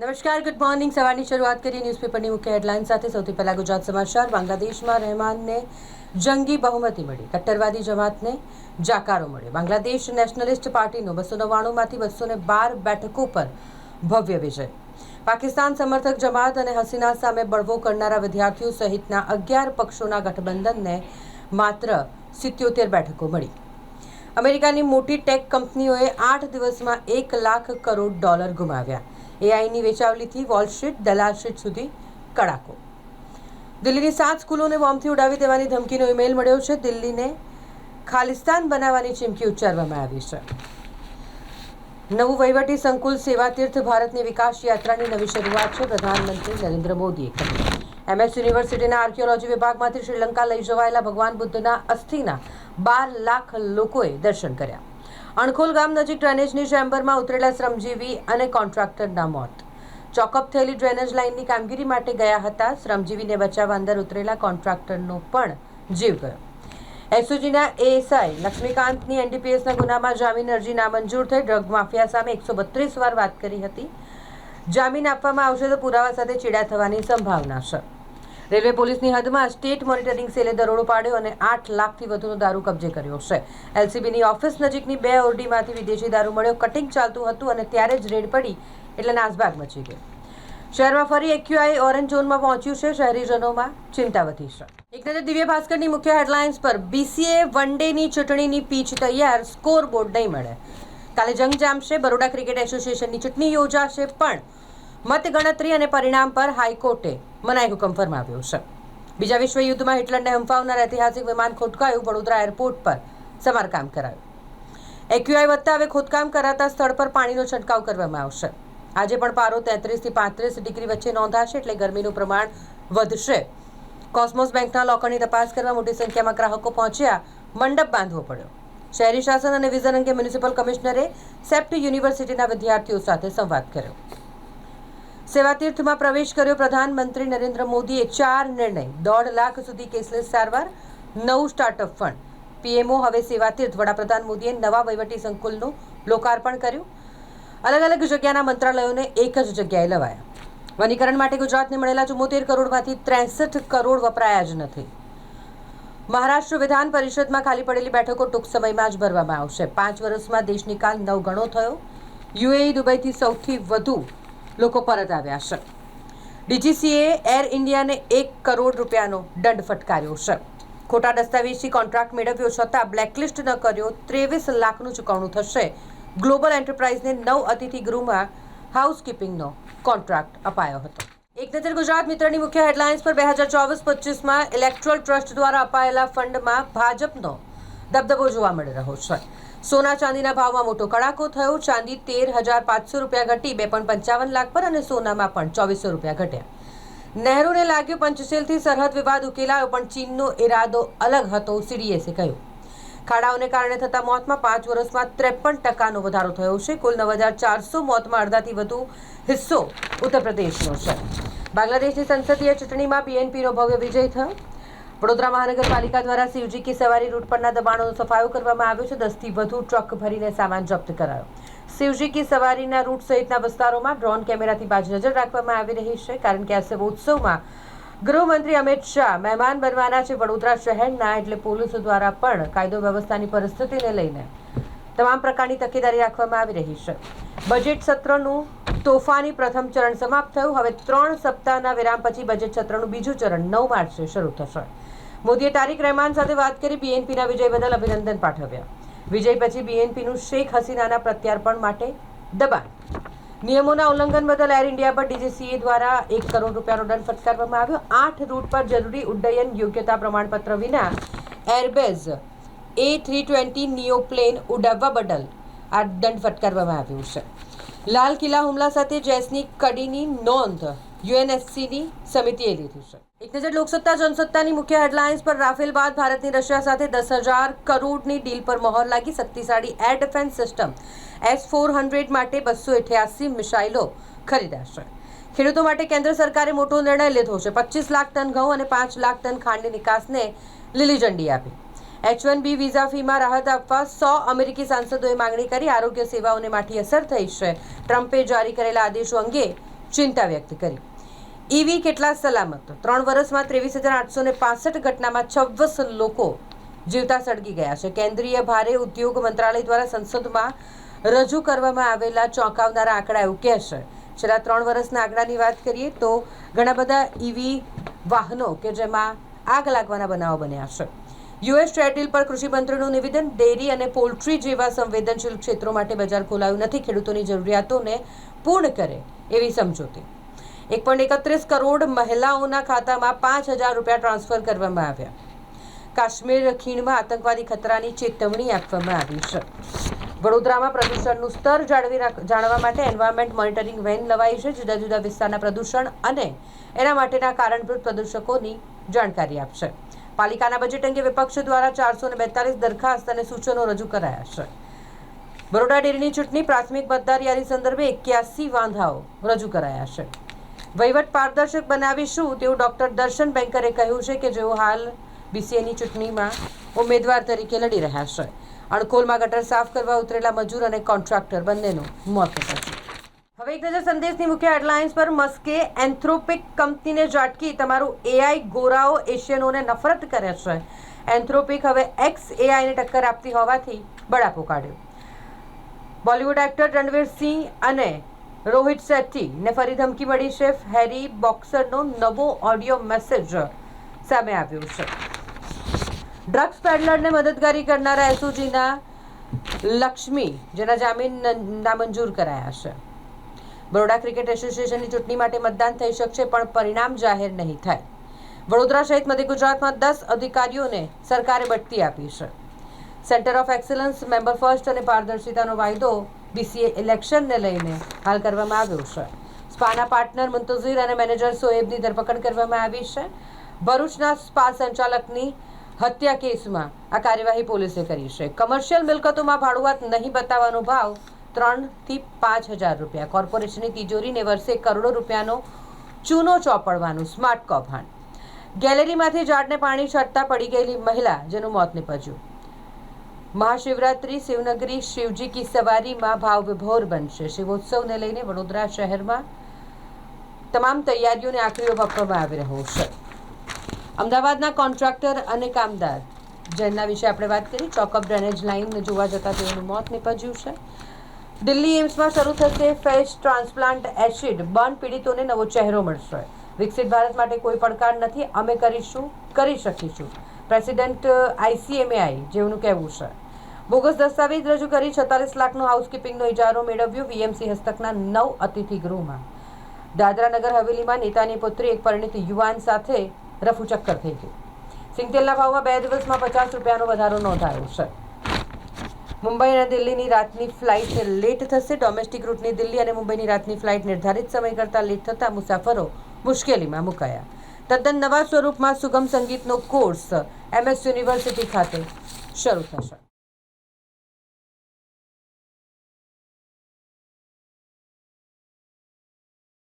નમસ્કાર good morning સવારની શરૂઆત કરીએ ન્યૂઝપેપરની મુખ્ય હેડલાઇન સાથે. સૌથી પહેલા ગુજરાત સમાચાર. બાંગ્લાદેશમાં રહેમાનને જંગી બહુમતી મળી. કટ્ટરવાદી જમાતને જાકારો મળ્યો. બાંગ્લાદેશ નેશનલિસ્ટ પાર્ટીનો બસો નવ્વાણુંમાંથી બસો ને બાર બેઠકો પર ભવ્ય વિજય. પાકિસ્તાન સમર્થક જમાત અને હસીના સામે બળવો કરનારા વિદ્યાર્થીઓ સહિતના અગિયાર પક્ષોના ગઠબંધનને માત્ર સિત્યોતેર બેઠકો મળી. અમેરિકાની મોટી ટેક કંપનીઓએ આઠ દિવસમાં એક લાખ કરોડ ડોલર ગુમાવ્યા. એઆઈની વેચાવલીથી વોલ સ્ટ્રીટ દલાલ સ્ટ્રીટ સુધી કડાકો. દિલ્હીની સાત સ્કૂલોને બોમ્બથી ઉડાવી દેવાની ધમકીનો ઈમેલ મળ્યો છે. દિલ્હીને ખાલિસ્તાન બનાવવાની ચીમકી ઉચ્ચારવામાં આવી છે. નવું વહીવટી સંકુલ સેવાતીર્થ ભારતની વિકાસ યાત્રાની નવી શરૂઆત છે. પ્રધાનમંત્રી નરેન્દ્ર મોદીએ કરી. એમએસ યુનિવર્સિટીના આર્કિયોલોજી વિભાગમાંથી શ્રીલંકા લઈ જવાયેલા ભગવાન બુદ્ધના અસ્થિના બાર લાખ લોકોએ દર્શન કર્યા. અણખોલ ગામ નજીક ડ્રેનેજની ચેમ્બરમાં ઉતરેલા શ્રમજીવી અને કોન્ટ્રાક્ટરના મોત. ચોકઅપ થયેલી ડ્રેનેજ લાઇનની કામગીરી માટે ગયા હતા. શ્રમજીવીને બચાવવા અંદર ઉતરેલા કોન્ટ્રાક્ટરનો પણ જીવ ગયો. એસઓજીના એએસઆઈ લક્ષ્મીકાંતની એનડીપીએસના ગુનામાં જામીન અરજી નામંજૂર થઈ ડ્રગ માફિયા સામે એકસો બત્રીસ વાર વાત કરી હતી. જામીન આપવામાં આવશે તો પુરાવા સાથે ચેડા થવાની સંભાવના છે. રેલવે પોલીસની હદમાં સ્ટેટ મોનિટરિંગ સેલે દરોડો પાડ્યો અને આઠ લાખથી વધુનો દારૂ કબજે કર્યો છે. એલસીબીની ઓફિસ નજીકની બે ઓરડીમાંથી વિદેશી દારૂ મળ્યો. કટિંગ ચાલતું હતું અને ત્યારે જ રેડ પડી એટલે નાસભાગ મચી ગયો. શહેરમાં ફરી એક્યુઆઈ ઓરેન્જ ઝોનમાં પહોંચ્યું છે. શહેરીજનોમાં ચિંતા વધી છે. એક નજર દિવ્ય ભાસ્કરની મુખ્ય હેડલાઇન્સ પર બીસીએ વન ડેની ચૂંટણીની પીચ તૈયાર. સ્કોર બોર્ડ નહીં મળે. કાલે જંગ જામશે. બરોડા ક્રિકેટ એસોસિએશનની ચૂંટણી યોજાશે. પણ મતગણતરી અને પરિણામ પર હાઈકોર્ટે મનાઈ હુકમ ફરમાવ્યો છે. બીજા વિશ્વ યુદ્ધમાં હિટલરને હંફાવનાર ઐતિહાસિક વિમાન ખોટકાયું વડોદરા એરપોર્ટ પર સમારકામ કરાયું. એક્યુઆઈ વધતા હવે ખોદકામ કરાતા સ્થળ પર પાણીનો છંટકાવ કરવામાં આવશે. આજે પણ પારો તેત્રીસથી પાંત્રીસ ડિગ્રી વચ્ચે નોંધાશે એટલે ગરમીનું પ્રમાણ વધશે. કોસ્મોસ બેંકના લોકરની તપાસ કરવા મોટી સંખ્યામાં ગ્રાહકો પહોંચ્યા. મંડપ બાંધવો પડ્યો. શહેરી શાસન અને વિઝન અંગે મ્યુનિસિપલ કમિશનરે સેપ્ટ યુનિવર્સિટીના વિદ્યાર્થીઓ સાથે સંવાદ કર્યો. સેવાતીર્થમાં પ્રવેશ કર્યો પ્રધાનમંત્રી નરેન્દ્ર મોદીએ ચાર નિર્ણય. દોઢ લાખ સુધી કેસલેસ સારવાર, નવું સ્ટાર્ટઅપ ફંડ પીએમઓ હવે સેવાતીર્થ. વડાપ્રધાન મોદીએ નવા વહીવટી સંકુલનું લોકાર્પણ કર્યું. અલગ અલગ જગ્યાના મંત્રાલયોને એક જ જગ્યાએ લવાયા. વનીકરણ માટે ગુજરાતને મળેલા ચુમ્મોતેર કરોડમાંથી ત્રેસઠ કરોડ વપરાયા જ નથી. મહારાષ્ટ્ર વિધાન પરિષદમાં ખાલી પડેલી બેઠકો ટૂંક સમયમાં જ ભરવામાં આવશે. પાંચ વર્ષમાં દેશની કાલ નવ ગણો થયો. યુએઈ દુબઈથી સૌથી વધુ લોકો પરત આવ્યા છે. ડીજીસીએ એર ઇન્ડિયાને એક કરોડ રૂપિયાનો દંડ ફટકાર્યો છે. ખોટા દસ્તાવેજથી કોન્ટ્રાક્ટ મેળવ્યો છતાં બ્લેકલિસ્ટ ન કર્યો, ત્રેવીસ લાખનું ચૂકવણું થશે. ગ્લોબલ એન્ટરપ્રાઇઝને નવ અતિથિ ગૃહમાં હાઉસકીપિંગનો કોન્ટ્રાક્ટ અપાયો હતો. એક નજર ગુજરાત મિત્રની મુખ્ય હેડલાઇન્સ પર બે હજાર ચોવીસ પચીસમાં ઇલેક્ટ્રોલ ટ્રસ્ટ દ્વારા અપાયેલા ફંડમાં ભાજપનો દબદબો જોવા મળી રહ્યો છે. સોના ચાંદીના ભાવમાં મોટો કડાકો થયો. ચાંદી તેર હજાર પાંચસો રૂપિયા ઘટી બે પણ પંચાવન લાખ પર અને સોનામાં પણ ચોવીસો રૂપિયા ઘટ્યા. નહેરુને લાગ્યું પંચશીલથી સરહદ વિવાદ ઉકેલાયો, પણ ચીનનો ઇરાદો અલગ હતો, સીડીએસે કહ્યું. ખાડાઓને કારણે થતા મોતમાં પાંચ વર્ષમાં ત્રેપન ટકાનો વધારો થયો છે. કુલ નવ હજાર ચારસો મોતમાં અડધાથી વધુ હિસ્સો ઉત્તર પ્રદેશનો છે. બાંગ્લાદેશની સંસદીય ચૂંટણીમાં બીએનપીનો ભવ્ય વિજય થયો. વડોદરા મહાનગરપાલિકા દ્વારા શિવજી કી સવારી રૂટ પરના દબાણોનો સફાયો કરવામાં આવ્યો છે. દસથી વધુ ટ્રક ભરીને સામાન જપ્ત કરાયો. શિવજી કી સવારીના રૂટ સહિતના વિસ્તારોમાં ડ્રોન કેમેરાથી બાજ નજર રાખવામાં આવી રહી છે, કારણ કે આ સેવોત્સવમાં ગૃહમંત્રી અમિત શાહ મહેમાન બનવાના છે વડોદરા શહેરના, એટલે પોલીસ દ્વારા પણ કાયદો વ્યવસ્થાની પરિસ્થિતિને લઈને તમામ પ્રકારની તકેદારી રાખવામાં આવી રહી છે. બજેટ સત્રનું તોફાની પ્રથમ ચરણ સમાપ્ત થયું. હવે ત્રણ સપ્તાહના વિરામ પછી બજેટ સત્રનું બીજું ચરણ નવ માર્ચે શરૂ થશે. મોદીએ તારીક રહેમાન સાથે વાત કરી બીએનપીના વિજય બદલ અભિનંદન પાઠવ્યા. વિજય પછી બીએનપીનું શેખ હસીનાના પ્રત્યાર્પણ માટે દબાણ. નિયમોના ઉલ્લંઘન બદલ એર ઇન્ડિયા પર ડીજીસીએ દ્વારા એક કરોડ રૂપિયાનો દંડ ફટકારવામાં આવ્યો. આઠ રૂટ પર જરૂરી ઉડ્ડયન યોગ્યતા પ્રમાણપત્ર વિના Airbus A three twenty neo plane ઉડાવવા બદલ આ દંડ ફટકારવામાં આવ્યું છે. લાલ કિલ્લા હુમલા સાથે જેસની કડીની નોંધ. યુએનએસસીની સમિતિએ લીધી છે. એક નજર લોકસત્તા, જનસત્તાની મુખ્ય હેડલાઇન્સ પર રાફેલ બાદ ભારતની રશિયા સાથે દસ હજાર કરોડની ડીલ પર મહોર લાગી શક્તિશાળી air defence system. S four hundred માટે બસો અઠ્યાસી મિસાઇલો ખરીદાશે. ખેડૂતો માટે કેન્દ્ર સરકારે મોટો નિર્ણય લીધો છે. પચીસ લાખ ટન ઘઉં અને પાંચ લાખ ટન ખાંડની નિકાસને લીલી ઝંડી આપી. એચ વન બી વિઝા ફીમાં રાહત આપવા સો અમેરિકી સાંસદોએ માંગણી કરી. આરોગ્ય સેવાઓને માઠી અસર થઈ છે. ટ્રમ્પે જારી કરેલા આદેશો અંગે ચિંતા વ્યક્ત કરી. ઈવી કેટલા સલામત? ત્રણ વર્ષમાં ત્રેવીસ હજાર આઠસો ને પાસઠ ઘટનામાં છવ્વીસ લોકો જીવતા સળગી ગયા છે. કેન્દ્રીય ભારે ઉદ્યોગ મંત્રાલય દ્વારા સંસદમાં રજૂ કરવામાં આવેલા ચોંકાવનારા આંકડા એવું કહે છે. છેલ્લા ત્રણ વર્ષના આંકડાની વાત કરીએ તો ઘણા બધા ઈવી વાહનો કે જેમાં આગ લાગવાના બનાવો બન્યા છે. યુએસ ટ્રેડ પર કૃષિ મંત્રીનું નિવેદન, ડેરી અને પોલ્ટ્રી જેવા સંવેદનશીલ ક્ષેત્રો માટે બજાર ખોલાયું નથી. ખેડૂતોની જરૂરિયાતોને પૂર્ણ કરે એવી સમજૂતી. એક પોઈન્ટ એકત્રીસ કરોડ મહિલાઓના ખાતામાં પાંચ હજાર રૂપિયા ટ્રાન્સફર કરવામાં આવ્યા. કાશ્મીર ખીણમાં આતંકવાદી ખતરાની ચેતવણી આપવામાં આવી છે. વડોદરામાં પ્રદૂષણનું સ્તર જાળવી જાણવા માટે એન્વાયરમેન્ટ મોનિટરિંગ વેન લવાઈ છે. જુદા જુદા વિસ્તારના પ્રદૂષણ અને એના માટેના કારણભૂત પ્રદૂષકોની જાણકારી આપશે. પાલિકાના બજેટ અંગે વિપક્ષ દ્વારા ચારસો ને બેતાલીસ દરખાસ્ત અને સૂચનો રજૂ કરાયા છે. બરોડા ડેરીની ચૂંટણી પ્રાથમિક મતદાર યાદી સંદર્ભે એક્યાસી વાંધાઓ રજૂ કરાયા છે. વહીવટ પારદર્શક બનાવીશું તેવું ડોક્ટર દર્શન બેંકરે કહ્યું છે કે જેઓ હાલ બીસીએની ચૂંટણીમાં ઉમેદવાર તરીકે લડી રહ્યા છે. અણકોલમાં ગટર સાફ કરવા ઉતરેલા મજૂર અને કોન્ટ્રાક્ટર બંનેનું મોત છે. હવે એક નજર સંદેશની મુખ્ય હેડલાઇન્સ પર મસ્કે એન્થ્રોપિક કંપનીને ઝાટકી તમારું એઆઈ ગોરાઓ એશિયનોને નફરત કરે છે. એન્થ્રોપિક હવે એક્સ એઆઈને ટક્કર આપતી હોવાથી બળાપો કાઢ્યો. બોલિવૂડ એક્ટર રણવીર સિંહ અને રોહિત શેટ્ટીને ફરી ધમકી મળી છે હેરી બોક્સરનો નવો ઓડિયો મેસેજ સામે આવ્યો છે. ડ્રગ્સ પેડલરને મદદગારી કરનારા એસઓજીના લક્ષ્મી, જેના જામીન નામંજૂર કરાયા છે. બરોડા ક્રિકેટ એસોસિએશનની ચૂંટણી માટે મતદાન થઈ શકશે, પણ પરિણામ જાહેર નહીં થાય. વડોદરા સહિત મધ્ય ગુજરાતમાં દસ અધિકારીઓને સરકારે બઢતી આપી છે. Centre of excellence, member first અને પારદર્શિતાનો વાયદો બીસીએ ઇલેક્શનને લઈને હાલ કરવામાં આવ્યો છે. સ્પાના પાર્ટનર મુંતઝીર અને મેનેજર સોએબની ધરપકડ કરવામાં આવી છે. ભરૂચના સ્પા સંચાલકની હત્યા કેસમાં આ કાર્યવાહી પોલીસે કરી છે. કમર્શિયલ મિલકતોમાં ભાડુઆત નહીં બતાવવાનો ભાવ ત્રણથી પાંચ હજાર રૂપિયા. કોર્પોરેશનની તિજોરીને વર્ષે કરોડો રૂપિયાનો ચૂનો ચોપડવાનું સ્માર્ટ કૌભાંડ. ગેલેરીમાંથી ઝાડને પાણી છટતા પડી ગયેલી મહિલા, જેનું મોત નીપજ્યું. મહાશિવરાત્રિ શિવનગરી શિવજી કી સવારીમાં ભાવ વિભોર બનશે. શિવોત્સવને લઈને વડોદરા શહેરમાં તમામ તૈયારીઓને આખરીઓ વાપરવામાં આવી રહ્યો છે. અમદાવાદના કોન્ટ્રાક્ટર અને કામદાર જેના વિશે આપણે વાત કરી ચોકઅપ ડ્રેનેજ લાઇનને જોવા જતા તેઓનું મોત નીપજ્યું છે. દિલ્હી એમ્સમાં શરૂ થશે ફેસ ટ્રાન્સપ્લાન્ટ એસિડ. બર્ન પીડિતોને નવો ચહેરો મળશે. વિકસિત ભારત માટે કોઈ પડકાર નથી. અમે કરીશું, કરી શકીશું. પ્રેસિડેન્ટ આઈસીએમએઆઈ જેઓનું કહેવું છે. બોગસ દસ્તાવેજ રજૂ કરી છતાલીસ લાખનો હાઉસકીપિંગનો ઇજારો મેળવ્યો વીએમસી હસ્તકના નવ અતિથિ ગૃહમાં દાદરા નગર હવેલીમાં નેતાની પુત્રી એક પરિણીત યુવાન સાથે રફુચક્કર થઈ ગઈ. સિંગતેલના ભાવમાં બે દિવસમાં પચાસ રૂપિયાનો વધારો નોંધાયો છે. મુંબઈ અને દિલ્હીની રાતની ફ્લાઇટ લેટ થશે. ડોમેસ્ટિક રૂટની દિલ્હી અને મુંબઈની રાતની ફ્લાઇટ નિર્ધારિત સમય કરતાં લેટ થતાં મુસાફરો મુશ્કેલીમાં મુકાયા. તદ્દન નવા સ્વરૂપમાં સુગમ સંગીતનો કોર્સ એમએસ યુનિવર્સિટી ખાતે શરૂ થશે.